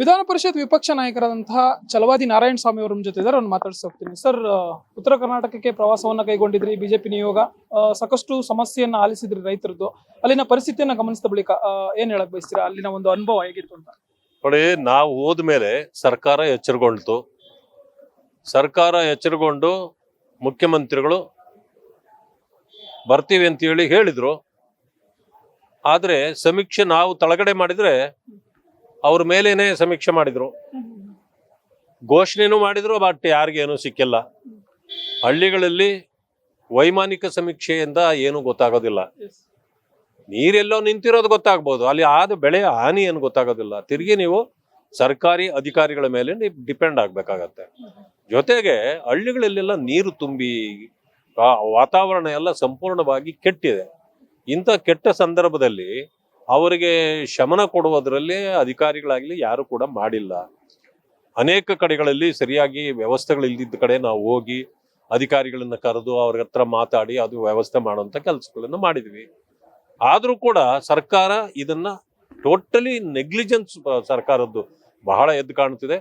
ವಿಧಾನ ಪರಿಷತ್ ವಿಪಕ್ಷ ನಾಯಕರಾದಂತಹ ಚಲವಾದಿ ನಾರಾಯಣ ಸ್ವಾಮಿ ಅವರ ಜೊತೆ ಇದ್ದಾರೆ. ಅವ್ರನ್ನ ಮಾತಾಡ್ಸಿ ಹೋಗ್ತೀನಿ. ಸರ್ ಉತ್ತರ ಕರ್ನಾಟಕಕ್ಕೆ ಪ್ರವಾಸವನ್ನ ಕೈಗೊಂಡಿದ್ರಿ, ಬಿಜೆಪಿ ನಿಯೋಗ. ಸಾಕಷ್ಟು ಸಮಸ್ಯೆಯನ್ನ ಆಲಿಸಿದ್ರಿ ರೈತರದ್ದು. ಅಲ್ಲಿನ ಪರಿಸ್ಥಿತಿಯನ್ನ ಗಮನಿಸಿದ ಬಳಿಕ ಏನ್ ಹೇಳಕ್ ಬಯಸ್ತೀರಾ? ಅಲ್ಲಿನ ಒಂದು ಅನುಭವ ಹೇಗಿತ್ತು ಅಂತ? ನೋಡಿ, ನಾವು ಹೋದ್ಮೇಲೆ ಸರ್ಕಾರ ಎಚ್ಚರಗೊಳ್ತು ಸರ್ಕಾರ ಎಚ್ಚರಗೊಂಡು ಮುಖ್ಯಮಂತ್ರಿಗಳು ಬರ್ತೀವಿ ಅಂತ ಹೇಳಿ ಹೇಳಿದ್ರು. ಆದ್ರೆ ಸಮೀಕ್ಷೆ ನಾವು ತಳಗಡೆ ಮಾಡಿದ್ರೆ ಅವ್ರ ಮೇಲೇನೆ ಸಮೀಕ್ಷೆ ಮಾಡಿದ್ರು. ಘೋಷಣೆನೂ ಮಾಡಿದ್ರು ಬಟ್ ಯಾರಿಗೇನು ಸಿಕ್ಕಿಲ್ಲ. ಹಳ್ಳಿಗಳಲ್ಲಿ ವೈಮಾನಿಕ ಸಮೀಕ್ಷೆಯಿಂದ ಏನು ಗೊತ್ತಾಗೋದಿಲ್ಲ. ನೀರೆಲ್ಲೋ ನಿಂತಿರೋದು ಗೊತ್ತಾಗ್ಬೋದು. ಅಲ್ಲಿ ಆದ ಬೆಳೆ ಹಾನಿ ಏನು ಗೊತ್ತಾಗೋದಿಲ್ಲ. ತಿರುಗಿ ನೀವು ಸರ್ಕಾರಿ ಅಧಿಕಾರಿಗಳ ಮೇಲೆ ನೀವು ಡಿಪೆಂಡ್ ಆಗ್ಬೇಕಾಗತ್ತೆ. ಜೊತೆಗೆ ಹಳ್ಳಿಗಳಲ್ಲೆಲ್ಲ ನೀರು ತುಂಬಿ ವಾತಾವರಣ ಎಲ್ಲ ಸಂಪೂರ್ಣವಾಗಿ ಕೆಟ್ಟಿದೆ. ಇಂಥ ಕೆಟ್ಟ ಸಂದರ್ಭದಲ್ಲಿ ಅವರಿಗೆ ಶಮನ ಕೊಡುವುದರಲ್ಲಿ ಅಧಿಕಾರಿಗಳಾಗ್ಲಿ ಯಾರು ಕೂಡ ಮಾಡಿಲ್ಲ. ಅನೇಕ ಕಡೆಗಳಲ್ಲಿ ಸರಿಯಾಗಿ ವ್ಯವಸ್ಥೆಗಳು ವ್ಯವಸ್ಥೆಗಳಿಲ್ದಿದ್ದ ಕಡೆ ನಾವು ಹೋಗಿ ಅಧಿಕಾರಿಗಳನ್ನ ಕರೆದು ಅವ್ರ ಹತ್ರ ಮಾತಾಡಿ ಅದು ವ್ಯವಸ್ಥೆ ಮಾಡುವಂತ ಕೆಲಸಗಳನ್ನು ಮಾಡಿದ್ವಿ. ಆದ್ರೂ ಕೂಡ ಸರ್ಕಾರ ಇದನ್ನ ಟೋಟಲಿ ನೆಗ್ಲಿಜೆನ್ಸ್ ಸರ್ಕಾರದ್ದು ಬಹಳ ಎದ್ದು ಕಾಣ್ತಿದೆ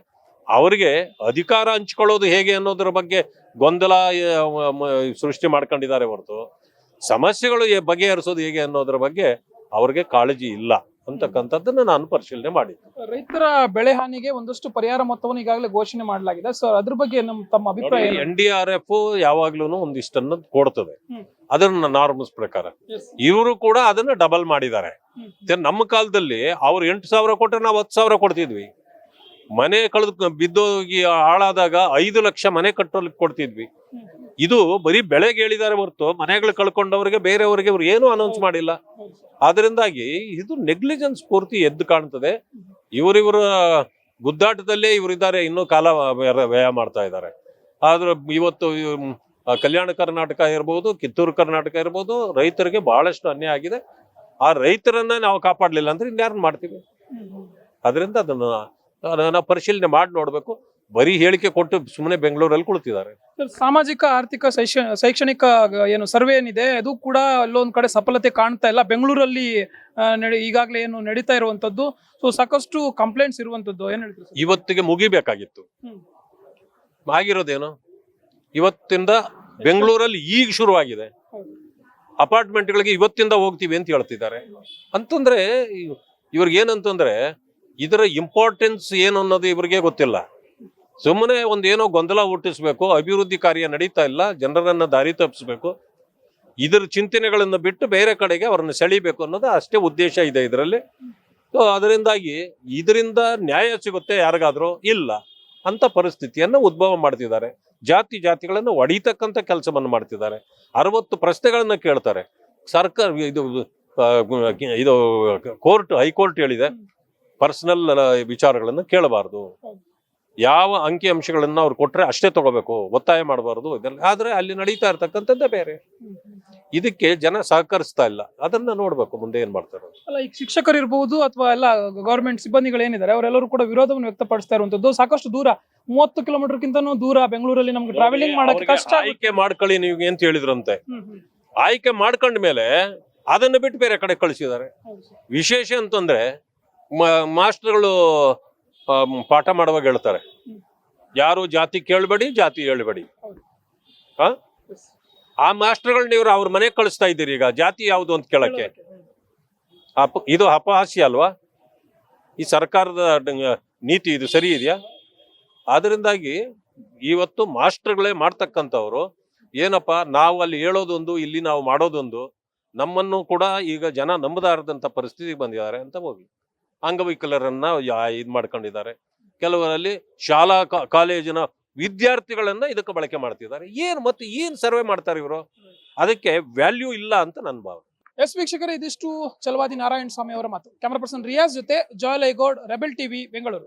ಅವರಿಗೆ ಅಧಿಕಾರ ಹಂಚ್ಕೊಳ್ಳೋದು ಹೇಗೆ ಅನ್ನೋದ್ರ ಬಗ್ಗೆ ಗೊಂದಲ ಸೃಷ್ಟಿ ಮಾಡ್ಕೊಂಡಿದ್ದಾರೆ ಹೊರತು. ಸಮಸ್ಯೆಗಳು ಬಗೆಹರಿಸೋದು ಹೇಗೆ ಅನ್ನೋದ್ರ ಬಗ್ಗೆ ಅವ್ರಿಗೆ ಕಾಳಜಿ ಇಲ್ಲ ಅಂತಕ್ಕಂಥದ್ದನ್ನ ನಾನು ಪರಿಶೀಲನೆ ಮಾಡಿದ್ದೆ. ರೈತರ ಬೆಳೆ ಹಾನಿಗೆ ಒಂದಷ್ಟು ಪರಿಹಾರ ಮೊತ್ತವನ್ನು ಈಗಾಗಲೇ ಘೋಷಣೆ ಮಾಡಲಾಗಿದೆ. ಸರ್ ಅದ್ರ ಬಗ್ಗೆ ನಮ್ಮ ತಮ್ಮ ಅಭಿಪ್ರಾಯ? ಎನ್ ಡಿ ಆರ್ ಎಫ್ ಯಾವಾಗ್ಲೂ ಒಂದಿಷ್ಟನ್ನ ಕೊಡ್ತದೆ. ಅದನ್ನ ನಾರ್ಮಲ್ಸ್ ಪ್ರಕಾರ. ಇವರು ಕೂಡ ಅದನ್ನ ಡಬಲ್ ಮಾಡಿದ್ದಾರೆ. ನಮ್ಮ ಕಾಲದಲ್ಲಿ ಅವ್ರು ಎಂಟು ಸಾವಿರ ಕೊಟ್ಟರೆ ನಾವು ಹತ್ತು ಸಾವಿರ ಕೊಡ್ತಿದ್ವಿ. ಮನೆ ಕಳೆದು ಬಿದ್ದೋಗಿ ಹಾಳಾದಾಗ ಐದು ಲಕ್ಷ ಮನೆ ಕಟ್ಟೋಲಿಕ್ಕೆ ಕೊಡ್ತಿದ್ವಿ. ಇದು ಬರೀ ಬೆಳೆಗೆ ಹೇಳಿದ್ದಾರೆ ಹೊರತು ಮನೆಗಳು ಕಳ್ಕೊಂಡವರಿಗೆ ಬೇರೆಯವರಿಗೆ ಇವ್ರು ಏನು ಅನೌನ್ಸ್ ಮಾಡಿಲ್ಲ. ಆದ್ರಿಂದಾಗಿ ಇದು ನೆಗ್ಲಿಜೆನ್ಸ್ ಪೂರ್ತಿ ಎದ್ದು ಕಾಣ್ತದೆ. ಇವರಿವರ ಗುದ್ದಾಟದಲ್ಲೇ ಇವರಿದ್ದಾರೆ ಇನ್ನೂ ಕಾಲ ವ್ಯ- ವ್ಯಯ ಮಾಡ್ತಾ ಇದ್ದಾರೆ. ಆದ್ರೆ ಇವತ್ತು ಕಲ್ಯಾಣ ಕರ್ನಾಟಕ ಇರ್ಬೋದು ಕಿತ್ತೂರು ಕರ್ನಾಟಕ ಇರ್ಬೋದು ರೈತರಿಗೆ ಬಹಳಷ್ಟು ಅನ್ಯಾಯ ಆಗಿದೆ. ಆ ರೈತರನ್ನ ನಾವು ಕಾಪಾಡ್ಲಿಲ್ಲ ಅಂದ್ರೆ ಇನ್ಯಾರನ್ನ ಮಾಡ್ತೀವಿ? ಅದರಿಂದ ಅದನ್ನ ನಾವು ಪರಿಶೀಲನೆ ಮಾಡಿ ನೋಡಬೇಕು. ಬರೀ ಹೇಳಿಕೆ ಕೊಟ್ಟು ಸುಮ್ಮನೆ ಬೆಂಗಳೂರಲ್ಲಿ ಕುಳಿತಿದ್ದಾರೆ. ಸಾಮಾಜಿಕ ಆರ್ಥಿಕ ಶೈಕ್ಷ ಶೈಕ್ಷಣಿಕ ಏನು ಸರ್ವೆ ಏನಿದೆ ಅದು ಕೂಡ ಅಲ್ಲೊಂದು ಕಡೆ ಸಫಲತೆ ಕಾಣ್ತಾ ಇಲ್ಲ. ಬೆಂಗಳೂರಲ್ಲಿ ನಡೆ- ಈಗಾಗಲೇ ಏನು ನಡೀತಾ ಇರುವಂತದ್ದು. ಸೊ ಸಾಕಷ್ಟು ಕಂಪ್ಲೇಂಟ್ಸ್ ಇರುವಂತದ್ದು. ಏನು ಹೇಳ್ತೀರಿ? ಇವತ್ತಿಗೆ ಮುಗಿಬೇಕಾಗಿತ್ತು. ಆಗಿರೋದೇನು? ಇವತ್ತಿಂದ ಬೆಂಗಳೂರಲ್ಲಿ ಈಗ ಶುರುವಾಗಿದೆ. ಅಪಾರ್ಟ್ಮೆಂಟ್ಗಳಿಗೆ ಇವತ್ತಿಂದ ಹೋಗ್ತೀವಿ ಅಂತ ಹೇಳ್ತಿದ್ದಾರೆ. ಅಂತಂದ್ರೆ ಇವ್ರಿಗೇನಂತಂದ್ರೆ ಇವ್ರಿಗೆ ಏನಂತಂದ್ರೆ ಇದರ ಇಂಪಾರ್ಟೆನ್ಸ್ ಏನು ಅನ್ನೋದು ಇವರಿಗೆ ಗೊತ್ತಿಲ್ಲ. ಸುಮ್ಮನೆ ಒಂದೇನೋ ಗೊಂದಲ ಹುಟ್ಟಿಸ್ಬೇಕು, ಅಭಿವೃದ್ಧಿ ಕಾರ್ಯ ನಡೀತಾ ಇಲ್ಲ, ಜನರನ್ನ ದಾರಿ ತಪ್ಪಿಸ್ಬೇಕು, ಇದರ ಚಿಂತನೆಗಳನ್ನು ಬಿಟ್ಟು ಬೇರೆ ಕಡೆಗೆ ಅವರನ್ನು ಸೆಳಿಬೇಕು ಅನ್ನೋದು ಅಷ್ಟೇ ಉದ್ದೇಶ ಇದೆ ಇದರಲ್ಲಿ. ಸೊ ಅದರಿಂದಾಗಿ ಇದರಿಂದ ನ್ಯಾಯ ಸಿಗುತ್ತೆ ಯಾರಿಗಾದ್ರೂ ಇಲ್ಲ ಅಂತ ಪರಿಸ್ಥಿತಿಯನ್ನು ಉದ್ಭವ ಮಾಡ್ತಿದ್ದಾರೆ. ಜಾತಿ ಜಾತಿಗಳನ್ನು ಒಡೀತಕ್ಕಂಥ ಕೆಲಸವನ್ನು ಮಾಡ್ತಿದ್ದಾರೆ. ಅರವತ್ತು ಪ್ರಶ್ನೆಗಳನ್ನ ಕೇಳ್ತಾರೆ. ಸರ್ಕಾರ, ಇದು ಇದು ಕೋರ್ಟ್ ಹೈಕೋರ್ಟ್ ಹೇಳಿದೆ. ಪರ್ಸನಲ್ ವಿಚಾರಗಳನ್ನು ಕೇಳಬಾರ್ದು. ಯಾವ ಅಂಕಿ ಅಂಶಗಳನ್ನು ಅವ್ರು ಕೊಟ್ರೆ ಅಷ್ಟೇ ತಗೋಬೇಕು ಒತ್ತಾಯ ಮಾಡಬಾರ್ದು ಇದೆಲ್ಲ. ಆದ್ರೆ ಅಲ್ಲಿ ನಡೀತಾ ಇರ್ತಕ್ಕಂಥದ್ದೇ ಬೇರೆ. ಇದಕ್ಕೆ ಜನ ಸಹಕರಿಸ್ತಾ ಇಲ್ಲ. ಅದನ್ನ ನೋಡ್ಬೇಕು ಮುಂದೆ ಏನ್ ಮಾಡ್ತಾರೆ ಅಲ್ಲ ಈಗ ಶಿಕ್ಷಕರು ಇರಬಹುದು ಅಥವಾ ಎಲ್ಲ ಗವರ್ಮೆಂಟ್ ಸಿಬ್ಬಂದಿಗಳು ಏನಿದ್ದಾರೆ ಅವರೆಲ್ಲರೂ ಕೂಡ ವಿರೋಧವನ್ನು ವ್ಯಕ್ತಪಡಿಸ್ತಾ ಇರುವಂತದ್ದು ಸಾಕಷ್ಟು ದೂರ ಮೂವತ್ತು ಕಿಲೋಮೀಟರ್ ಕಿಂತನೂ ದೂರ ಬೆಂಗಳೂರಲ್ಲಿ ನಮ್ಗೆ ಟ್ರಾವೆಲಿಂಗ್ ಮಾಡಕ್ಕೆ ಕಷ್ಟ. ಆಯ್ಕೆ ಮಾಡ್ಕೊಳ್ಳಿ ನೀವು ಅಂತ ಹೇಳಿದ್ರಂತೆ. ಆಯ್ಕೆ ಮಾಡ್ಕೊಂಡ್ಮೇಲೆ ಅದನ್ನ ಬಿಟ್ಟು ಬೇರೆ ಕಡೆ ಕಳಿಸಿದ್ದಾರೆ. ವಿಶೇಷ ಅಂತಂದ್ರೆ ಮಾಸ್ಟರ್ಗಳು ಪಾಠ ಮಾಡುವಾಗ ಹೇಳ್ತಾರೆ. ಯಾರು ಜಾತಿ ಕೇಳಬೇಡಿ, ಜಾತಿ ಹೇಳ್ಬೇಡಿ. ಹ? ಆ? ಮಾಸ್ಟರ್ಗಳನ್ನ ಇವ್ರು ಅವ್ರ ಮನೆಗೆ ಕಳಿಸ್ತಾ ಇದ್ದೀರಿ ಈಗ. ಜಾತಿ ಯಾವುದು ಅಂತ ಕೇಳಕ್ಕೆ? ಅಪ, ಇದು ಅಪಹಾಸ್ಯ ಅಲ್ವಾ? ಈ ಸರ್ಕಾರದ ನೀತಿ ಇದು ಸರಿ ಇದೆಯಾ? ಅದರಿಂದಾಗಿ ಇವತ್ತು ಮಾಸ್ಟರ್ಗಳೇ ಮಾಡ್ತಕ್ಕಂಥವ್ರು, ಏನಪ್ಪ, ನಾವು ಅಲ್ಲಿ ಹೇಳೋದೊಂದು, ಇಲ್ಲಿ ನಾವು ಮಾಡೋದೊಂದು, ನಮ್ಮನ್ನು ಕೂಡ ಈಗ ಜನ ನಂಬದಾರದಂತ ಪರಿಸ್ಥಿತಿಗೆ ಬಂದಿದ್ದಾರೆ ಅಂತ ಹೋಗಿ ಅಂಗವಿಕಲರನ್ನ ಇದ್ ಮಾಡ್ಕೊಂಡಿದ್ದಾರೆ. ಕೆಲವರಲ್ಲಿ ಶಾಲಾ ಕಾಲೇಜಿನ ವಿದ್ಯಾರ್ಥಿಗಳನ್ನ ಇದಕ್ಕೆ ಬಳಕೆ ಮಾಡ್ತಿದ್ದಾರೆ. ಏನ್ ಮತ್ತೆ ಏನ್ ಸರ್ವೆ ಮಾಡ್ತಾರೆ ಇವರು? ಅದಕ್ಕೆ ವ್ಯಾಲ್ಯೂ ಇಲ್ಲ ಅಂತ ನನ್ನ ಭಾವನೆ. ಎಸ್ ವೀಕ್ಷಕರೇ, ಇದಿಷ್ಟು ಚಲವಾದಿ ನಾರಾಯಣ ಸ್ವಾಮಿ ಅವರ ಮಾತು. ಕ್ಯಾಮರಾ ಪರ್ಸನ್ ರಿಯಾಜ್ ಜೊತೆ ಜಾಯ್ ಲೈಗೋಡ್ ರೆಬೆಲ್ ಟಿವಿ, ಬೆಂಗಳೂರು.